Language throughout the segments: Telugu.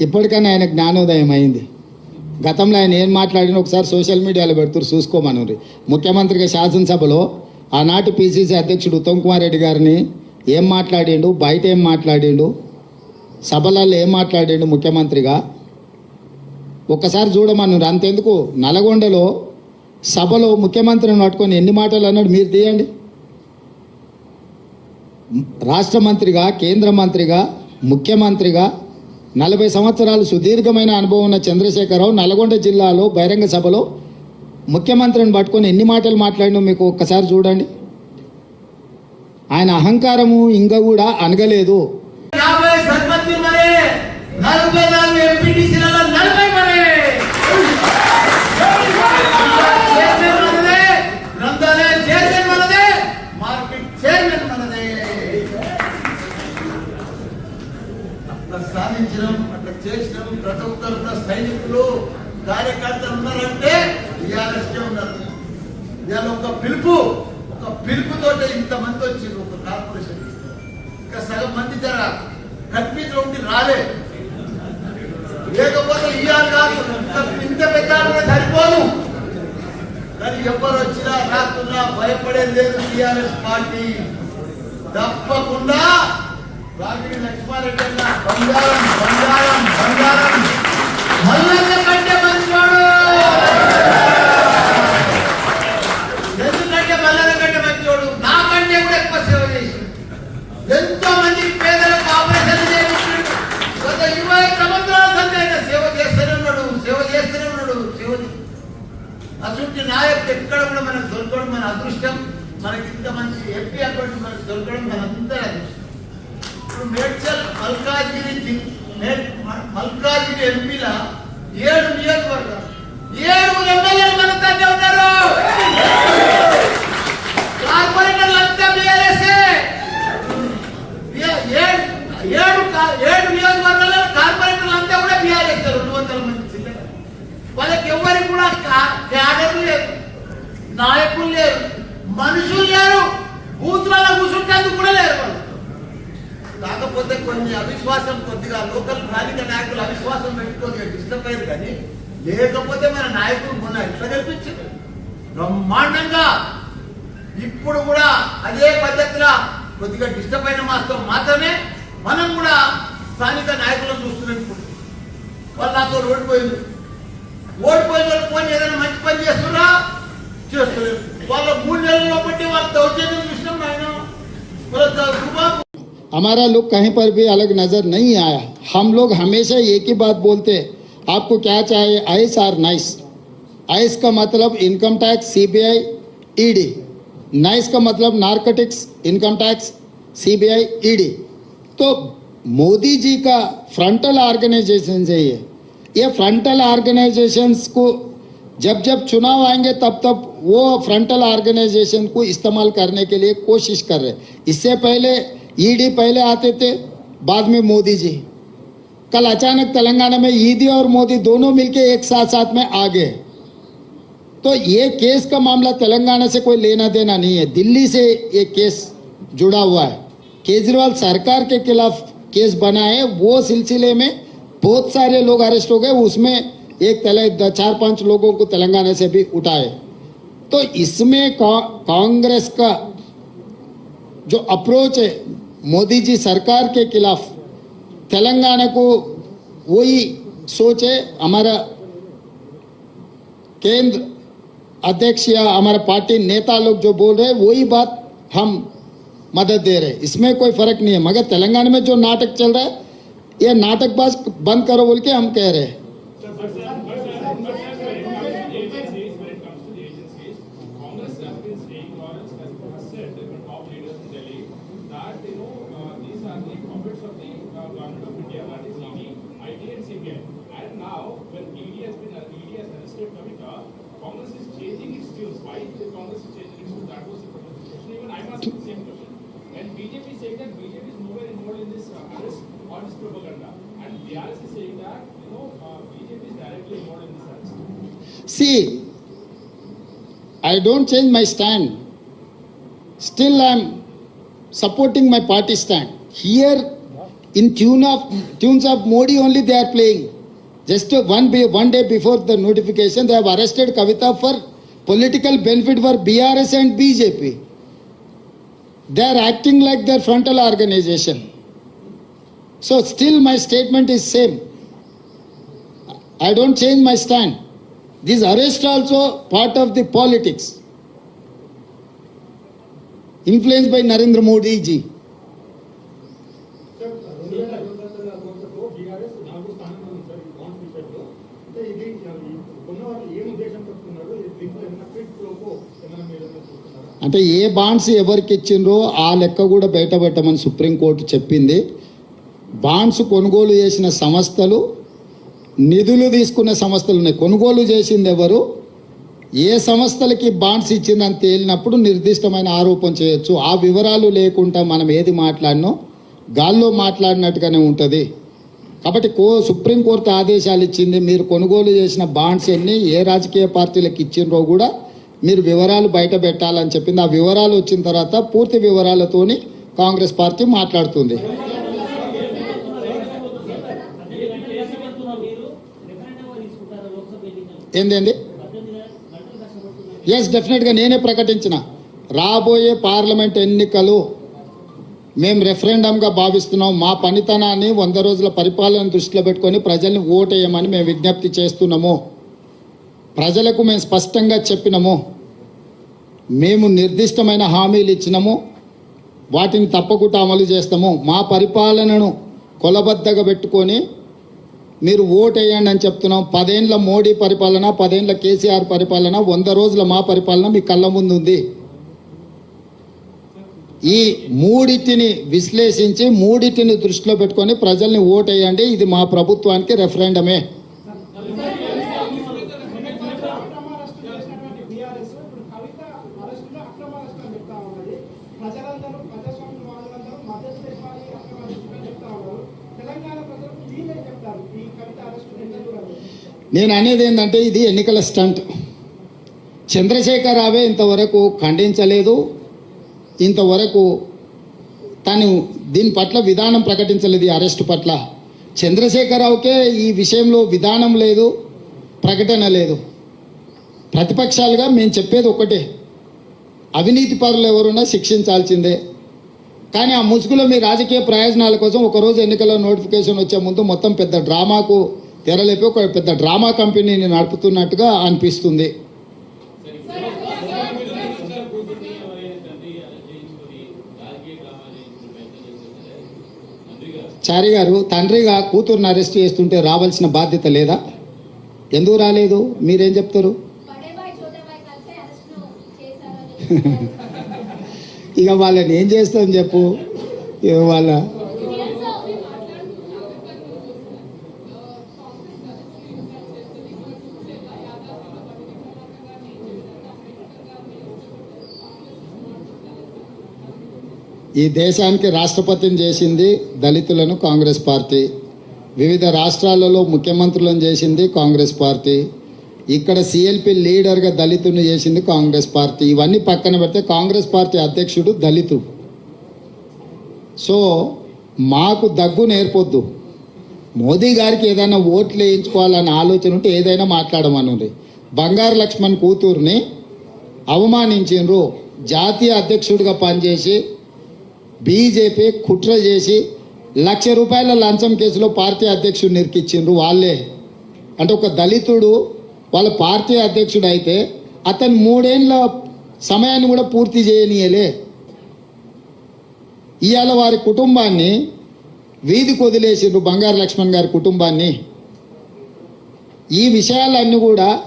ఇప్పటికైనా ఆయన జ్ఞానోదయం అయింది. గతంలో ఆయన ఏం మాట్లాడినా ఒకసారి సోషల్ మీడియాలో పెడుతురు చూసుకోమని ముఖ్యమంత్రిగా శాసనసభలో ఆనాటి పిసిసి అధ్యక్షుడు ఉత్తమ్ కుమార్ రెడ్డి గారిని ఏం మాట్లాడిండు బయట ఏం మాట్లాడిండు సభలలో ఏం మాట్లాడిండు ముఖ్యమంత్రిగా? ఒక్కసారి చూడమన్నారు అంతెందుకు? నల్గొండలో సభలో ముఖ్యమంత్రిని పట్టుకొని ఎన్ని మాటలు అన్నాడు మీరు తీయండి. రాష్ట్ర మంత్రిగా కేంద్ర మంత్రిగా ముఖ్యమంత్రిగా నలభై సంవత్సరాలు సుదీర్ఘమైన అనుభవం ఉన్న చంద్రశేఖరరావు నల్గొండ జిల్లాలో బహిరంగ సభలో ముఖ్యమంత్రిని పట్టుకొని ఎన్ని మాటలు మాట్లాడినో మీకు ఒక్కసారి చూడండి. ఆయన అహంకారము ఇంకా కూడా అనగలేదు. నలభై కార్యకర్తలు ఉన్నారంటే టీఆర్ఎస్కే ఉన్నారు. ఇవాళ ఒక పిలుపు ఒక పిలుపుతో ఇంతమంది వచ్చింది ఒక కార్పొరేషన్. ఇంకా సగం మంది ధర కన్ఫ్యూజ్ ఉండి రాలే. లేకపోతే ఇవాళ కాదు ఇంత పెద్ద సరిపోను కానీ ఎవరు వచ్చినా రాకున్నా భయపడేది లేదు టీఆర్ఎస్ పార్టీ. తప్పకుండా రాజీ లక్ష్మారెడ్డి అన్న బంగారం బంగారం బంగారం. మల్లన్న ఇప్పుడు మేడ్చల్ మల్కాజిగిరి ఎంపీల ఏడు నియోజకవర్గాలు. ఏడు ఎమ్మెల్యేలు మన తండ్రి ఉన్నారు. కార్పొరేటర్లు అంతా బీఆర్ఎస్ఏ. ఏడు ఏడు ఏడు నియోజకవర్గాల్లో కార్పొరేటర్లు అంతా కూడా బీఆర్ఎస్ రెండు వందల మంది జిల్లా. వాళ్ళకి ఎవరికి కూడా కా- క్యాడర్ లేదు నాయకులు లేరు మనుషులు లేరు బూత్లలో కూర్చుంటేందుకు కూడా లేరు వాళ్ళు. కాకపోతే కొన్ని అవిశ్వాసం కొద్దిగా లోకల్ స్థానిక నాయకులు అవిశ్వాసం పెట్టుకొని డిస్టర్బ్ అయ్యారు కానీ లేకపోతే మన నాయకులు మొన్న ఇట్లా కల్పించారు బ్రహ్మాండంగా! ఇప్పుడు కూడా అదే పద్ధతిలో కొద్దిగా డిస్టర్బ్ అయిన మాస్తో మాత్రమే మనం కూడా స్థానిక నాయకులను చూస్తున్నాం ఇప్పుడు. వాళ్ళు నాతో ఓడిపోయింది. ఓడిపోయిన వాళ్ళు పోనీ ఏదైనా మంచి పని చేస్తున్నా చేస్తున్నారు వాళ్ళ మూడు నెలల్లో బట్టి వాళ్ళ దౌర్జన్యం हमारा लुक कहीं पर भी अलग नज़र नहीं आया। हम लोग हमेशा एक ही बात बोलते आपको क्या चाहिए? Ice are nice. आइस का मतलब income tax, CBI, ED. NICE का मतलब narcotics, income tax, CBI, ED. तो मोदी जी का फ्रंटल ऑर्गेनाइजेशन है ये ये फ्रंटल ऑर्गेनाइजेशंस को जब जब चुनाव आएँगे, तब तब वो फ्रंटल ऑर्गेनाइजेशन को इस्तेमाल करने के लिए कोशिश कर रहे इससे पहले ईडी पहले आते थे, बाद में मोदी जी। कल अचानक तेलंगाना में ईडी और मोदी दोनों मिलके एक साथ साथ में आ गए। तो ये केस का मामला तेलंगाना से कोई लेना देना नहीं है। दिल्ली से ये केस जुड़ा हुआ है। केजरीवाल सरकार के खिलाफ केस बना है। वो सिलसिले में बहुत सारे लोग अरेस्ट हो गए। उसमें एक तेल, चार पाँच लोगों को तेलंगाना से भी उठाए। तो इसमें कांग्रेस का जो अप्रोच है मोदी जी सरकार के खिलाफ तेलंगाना को वही सोच है, हमारा केंद्र अध्यक्ष या हमारा पार्टी नेता लोग जो बोल रहे हैं, वही बात हम मदद दे रहे हैं। इसमें कोई फ़र्क नहीं है, मगर तेलंगाना में जो नाटक चल रहा है, ये नाटकबाज बंद करो बोल के हम कह रहे हैं। The of the uh, government of India, that is ED, IT and CBI. And now, when ED has been, ED has arrested Kavita, Congress is changing its tunes. Why the Congress is changing its tunes? That was the question. Even I'm asking the same question. And BJP is saying that BJP is nowhere involved in this uh, arrest or this propaganda. And BRS is saying that, you know, uh, BJP is directly involved in this arrest. See, I don't change my stand. Still, I'm supporting my party stand. Here, In tune of tunes of Modi only they are playing. Just one one day before the notification, they have arrested Kavita for political benefit for BRS and BJP. They are acting like their frontal organization. So still my statement is same. I don't change my stand. This arrest also part of the politics. Influenced by Narendra Modi ji. నాలుగు స్థానంలో ఉంది సార్ అంటే ఇది ఉన్న ఏం ఉద్దేశం పెట్టుకున్నారు దీంట్లో ఏమైనా లోపు ఏమైనా మీరు చూస్తున్నారా అంటే ఏ బాండ్స్ ఎవరికి ఇచ్చిండ్రో ఆ లెక్క కూడా బయటపెట్టమని సుప్రీంకోర్టు చెప్పింది. బాండ్స్ కొనుగోలు చేసిన సంస్థలు నిధులు తీసుకున్న సంస్థలు ఉన్నాయి. కొనుగోలు చేసింది ఎవరు? ఏ సంస్థలకి బాండ్స్ ఇచ్చిందని తేలినప్పుడు నిర్దిష్టమైన ఆరోపణ చేయొచ్చు. ఆ వివరాలు లేకుండా మనం ఏది మాట్లాడినో గాల్లో మాట్లాడినట్టుగానే ఉంటుంది. కాబట్టి కో సుప్రీంకోర్టు ఆదేశాలు ఇచ్చింది మీరు కొనుగోలు చేసిన బాండ్స్ ఎన్ని ఏ రాజకీయ పార్టీలకు ఇచ్చిండ్రో కూడా మీరు వివరాలు బయట పెట్టాలని చెప్పింది. ఆ వివరాలు వచ్చిన తర్వాత పూర్తి వివరాలతోని కాంగ్రెస్ పార్టీ మాట్లాడుతుంది. ఏందేంది ఎస్ డెఫినెట్గా నేనే ప్రకటించిన. రాబోయే పార్లమెంట్ ఎన్నికలు మేము రెఫరెండంగా భావిస్తున్నాం మా పనితనాన్ని వంద రోజుల పరిపాలన దృష్టిలో పెట్టుకొని ప్రజల్ని ఓటేయమని మేము విజ్ఞప్తి చేస్తున్నాము. ప్రజలకు మేము స్పష్టంగా చెప్పినము. మేము నిర్దిష్టమైన హామీలు ఇచ్చినాము. వాటిని తప్పకుండా అమలు చేస్తాము. మా పరిపాలనను కొలబద్దగా పెట్టుకొని మీరు ఓటేయండి అని చెప్తున్నాం. పదేండ్ల మోడీ పరిపాలన పదేండ్ల కేసీఆర్ పరిపాలన వంద రోజుల మా పరిపాలన మీ కళ్ళ ముందు ఉంది. ఈ మూడిటిని విశ్లేషించి మూడిటిని దృష్టిలో పెట్టుకొని ప్రజల్ని ఓటేయండి. ఇది మా ప్రభుత్వానికి రెఫరెండమే. నేను అనేది ఏంటంటే ఇది ఎన్నికల స్టంట్. చంద్రశేఖర్ రావే ఇంతవరకు ఖండించలేదు. ఇంతవరకు తను దీని పట్ల విధానం ప్రకటించలేదు ఈ అరెస్ట్ పట్ల చంద్రశేఖరరావుకే ఈ విషయంలో విధానం లేదు ప్రకటన లేదు ప్రతిపక్షాలుగా మేము చెప్పేది ఒకటే అవినీతి పరులు ఎవరున్నా శిక్షించాల్సిందే కానీ ఆ ముసుగులో మీ రాజకీయ ప్రయోజనాల కోసం ఒకరోజు ఎన్నికల నోటిఫికేషన్ వచ్చే ముందు మొత్తం పెద్ద డ్రామాకు తెరలేపి ఒక పెద్ద డ్రామా కంపెనీని నడుపుతున్నట్టుగా అనిపిస్తుంది చారి గారు తండ్రిగా కూతురుని అరెస్ట్ చేస్తుంటే రావాల్సిన బాధ్యత లేదా? ఎందుకు రాలేదు? మీరేం చెప్తారు? ఇక వాళ్ళని ఏం చేస్తాం చెప్పు? వాళ్ళ ఈ దేశానికి రాష్ట్రపతిని చేసింది దళితులను కాంగ్రెస్ పార్టీ. వివిధ రాష్ట్రాలలో ముఖ్యమంత్రులను చేసింది కాంగ్రెస్ పార్టీ. ఇక్కడ సిఎల్పి లీడర్గా దళితుని చేసింది కాంగ్రెస్ పార్టీ. ఇవన్నీ పక్కన పెడితే కాంగ్రెస్ పార్టీ అధ్యక్షుడు దళితుడు. సో మాకు దగ్గు నేర్పొద్దు. మోదీ గారికి ఏదైనా ఓట్లు వేయించుకోవాలన్న ఆలోచన ఉంటే ఏదైనా మాట్లాడమనుంది బంగారు లక్ష్మణ్ కూతుర్ని అవమానించిండ్రు. జాతీయ అధ్యక్షుడిగా పనిచేసి బీజేపీ కుట్ర చేసి లక్ష రూపాయల లంచం కేసులో పార్టీ అధ్యక్షుడు నిరికిచ్చిండ్రు వాళ్ళే. అంటే ఒక దళితుడు వాళ్ళ పార్టీ అధ్యక్షుడు అయితే అతను మూడేళ్ళ సమయాన్ని కూడా పూర్తి చేయనీయలే. ఇవాళ వారి కుటుంబాన్ని వీధికి వదిలేసిండ్రు బంగారు లక్ష్మణ్ గారి కుటుంబాన్ని. ఈ విషయాలన్నీ కూడా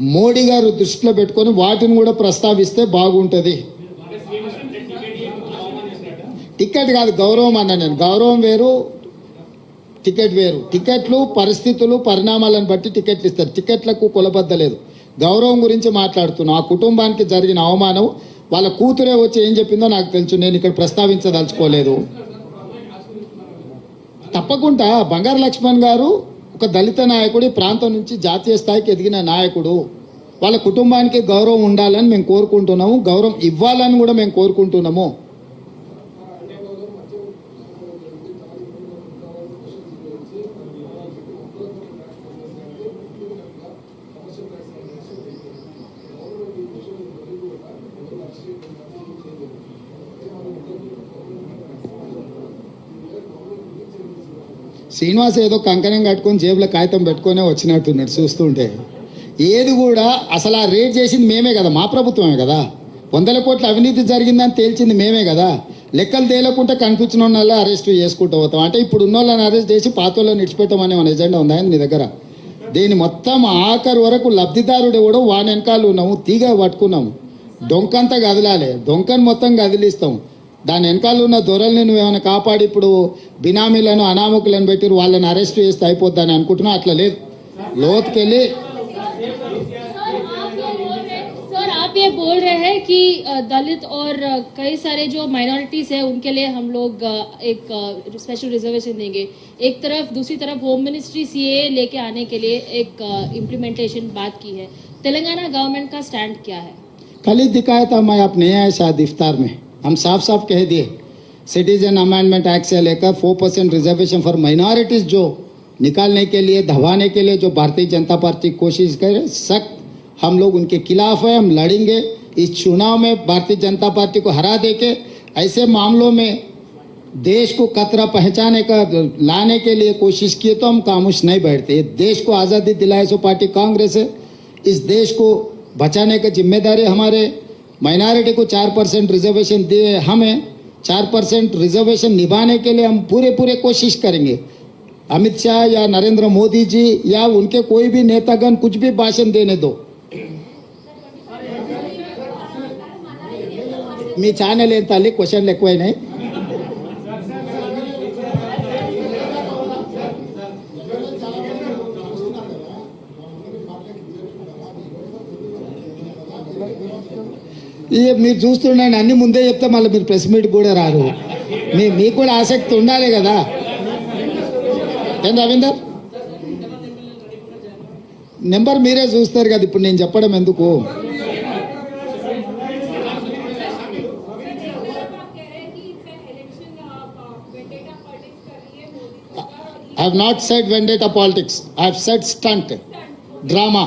మోడీ గారు దృష్టిలో పెట్టుకొని వాటిని కూడా ప్రస్తావిస్తే బాగుంటుంది. టికెట్ కాదు గౌరవం అన్న నేను. గౌరవం వేరు టికెట్ వేరు. టికెట్లు పరిస్థితులు పరిణామాలను బట్టి టికెట్లు ఇస్తారు. టికెట్లకు కులబద్దలేదు. గౌరవం గురించి మాట్లాడుతున్నాను ఆ కుటుంబానికి జరిగిన అవమానం వాళ్ళ కూతురే వచ్చి ఏం చెప్పిందో నాకు తెలుసు. నేను ఇక్కడ ప్రస్తావించదలుచుకోలేదు. తప్పకుండా బంగారు లక్ష్మణ్ గారు ఒక దళిత నాయకుడు ఈ ప్రాంతం నుంచి జాతీయ స్థాయికి ఎదిగిన నాయకుడు. వాళ్ళ కుటుంబానికి గౌరవం ఉండాలని మేము కోరుకుంటున్నాము. గౌరవం ఇవ్వాలని కూడా మేము కోరుకుంటున్నాము. శ్రీనివాస్ ఏదో కంకణం కట్టుకొని జేబులో కాగితం పెట్టుకొనే వచ్చినట్టున్నాడు చూస్తుంటే. ఏది కూడా అసలు ఆ రేట్ చేసింది మేమే కదా మా ప్రభుత్వమే కదా. వందల కోట్ల అవినీతి జరిగిందని తేల్చింది మేమే కదా. లెక్కలు తేలకుండా కనిపించిన వాళ్ళ అరెస్ట్ చేసుకుంటూ పోతాం. అంటే ఇప్పుడు ఉన్న వాళ్ళని అరెస్ట్ చేసి పాత వాళ్ళని ఇడిచిపెట్టమనే మన ఎజెండా ఉందా మీ దగ్గర? దీని మొత్తం ఆఖరి వరకు లబ్ధిదారుడు కూడా వాని వెనకాల ఉన్నాము తీగ పట్టుకున్నాము. డొంకంతా కదలాలి. డొంకను మొత్తం కదిలిస్తాం. దాని వెనకాల ఉన్న దొరల్ని నువ్వు ఏమైనా కాపాడి ఇప్పుడు బినామీలను అనామకులను పెట్టి వాళ్ళని అరెస్ట్ చేస్తే అయిపోద్దని అనుకుంటున్నా అట్లా లేదు లోతుకెళ్ళి सर आप ये बोल रहे हैं कि अ, दलित और अ, कई सारे जो माइनॉरिटीज है उनके लिए हम लोग अ, एक स्पेशल रिजर्वेशन देंगे एक तरफ दूसरी तरफ होम मिनिस्ट्री सीए लेके आने के लिए एक इम्प्लीमेंटेशन बात की है तेलंगाना गवर्नमेंट का स्टैंड क्या है कल ही दिखाया था मैं आप नहीं आए शायद इफ्तार में हम साफ़ साफ़ कह दिए सिटीजन अमेंडमेंट एक्ट से लेकर four percent reservation for minorities जो निकालने के लिए, दबाने के लिए जो भारतीय जनता पार्टी कोशिश करे, सख्त हम लोग उनके खिलाफ है, हम लड़ेंगे। इस चुनाव में भारतीय जनता पार्टी को हरा देके ऐसे मामलों में देश को कतरा पहचाने का, लाने के लिए कोशिश किए तो हम खामोश नहीं बैठते। देश को आज़ादी दिलाए सो पार्टी कांग्रेस है। इस देश को बचाने का ज़िम्मेदारी हमारे माइनॉरिटी को चार परसेंट रिजर्वेशन दिए हमें, चार परसेंट रिजर्वेशन निभाने के लिए हम पूरे पूरे कोशिश करेंगे। अमित शाह या नरेंद्र मोदी जी या उनके कोई भी नेतागण कुछ भी भाषण देने दो। मी छान क्वेश्चन लेखवाय नहीं। ఇది మీరు చూస్తుండండి అన్ని ముందే చెప్తే మళ్ళీ మీరు ప్రెస్ మీట్ కూడా రారు. మీ మీకు కూడా ఆసక్తి ఉండాలి కదా. ఏం రవీందర్? నెంబర్ మీరే చూస్తారు కదా ఇప్పుడు నేను చెప్పడం ఎందుకు? I have set said vendetta politics I have said stunt drama